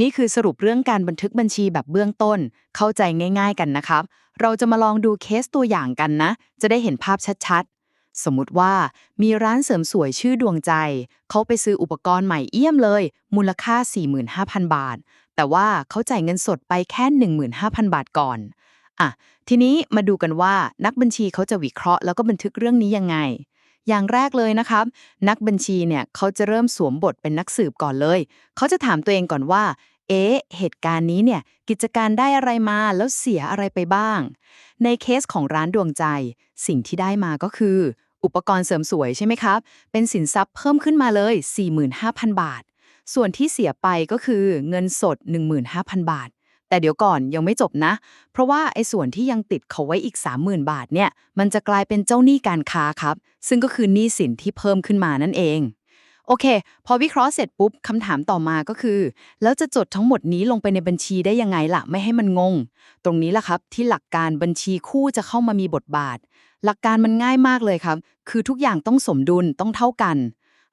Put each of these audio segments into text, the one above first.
นี่คือสรุปเรื่องการบันทึกบัญชีแบบเบื้องต้น เข้าใจง่าย ๆกันนะครับ เราจะมาลองดูเคสตัวอย่างกันนะ จะได้เห็นภาพชัดๆ สมมุติว่ามีร้านเสริมสวยชื่อดวงใจ เขาไปซื้ออุปกรณ์ใหม่เอี่ยมเลย มูลค่า 45,000 บาท แต่ว่าเขาจ่ายเงินสดไปแค่ 15,000 บาทก่อนอะทีนี้มาดูกันว่านักบัญชีเขาจะวิเคราะห์แล้วก็บันทึกเรื่องนี้ยังไง อย่างแรกเลยนะครับ นักบัญชีเนี่ยเขาจะเริ่มสวมบทเป็นนักสืบก่อนเลย เขาจะถามตัวเองก่อนว่า เอ๊ะ เหตุการณ์นี้เนี่ย กิจการได้อะไรมาแล้วเสียอะไรไปบ้าง ในเคสของร้านดวงใจ สิ่งที่ได้มาก็คือ อุปกรณ์เสริมสวยใช่ไหมครับ เป็นสินทรัพย์เพิ่มขึ้นมาเลย 45,000 บาท ส่วนที่เสียไปก็คือเงินสด 15,000 บาท แต่เดี๋ยวก่อนยังไม่จบนะ เพราะว่าไอ้ส่วนที่ยังติดเขาไว้อีก 30,000 บาทเนี่ย มันจะกลายเป็นเจ้าหนี้การค้าครับ ซึ่งก็คือหนี้สินที่เพิ่มขึ้นมานั่นเอง โอเค พอวิเคราะห์เสร็จปุ๊บคำถามต่อมาก็คือ แล้วจะจดทั้งหมดนี้ลงไปในบัญชีได้ยังไงล่ะ ไม่ให้มันงง ตรงนี้ล่ะครับ ที่หลักการบัญชีคู่จะเข้ามามีบทบาท หลักการมันง่ายมากเลยครับ คือทุกอย่างต้องสมดุลต้องเท่ากัน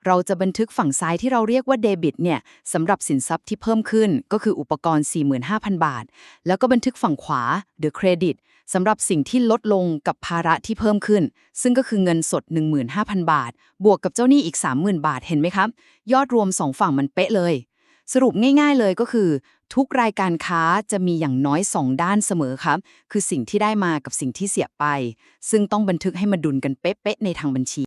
เราจะบันทึกฝั่งซ้ายที่เราเรียกว่าเดบิตเนี่ยสำหรับสินทรัพย์ที่เพิ่มขึ้นก็คืออุปกรณ์ 45,000 บาท แล้วก็บันทึกฝั่งขวา the credit สำหรับสิ่งที่ลดลงกับภาระที่เพิ่มขึ้น ซึ่งก็คือเงินสด 15,000 บาท บวกกับเจ้าหนี้อีก 30,000 บาทเห็นไหมครับ ยอดรวม 2 ฝั่งมันเป๊ะเลย สรุปง่ายๆเลยก็คือ ทุกรายการค้าจะมีอย่างน้อย 2 ด้านเสมอครับ คือสิ่งที่ได้มากับสิ่งที่เสียไป ซึ่งต้องบันทึกให้มาดุลกันเป๊ะๆในทางบัญชี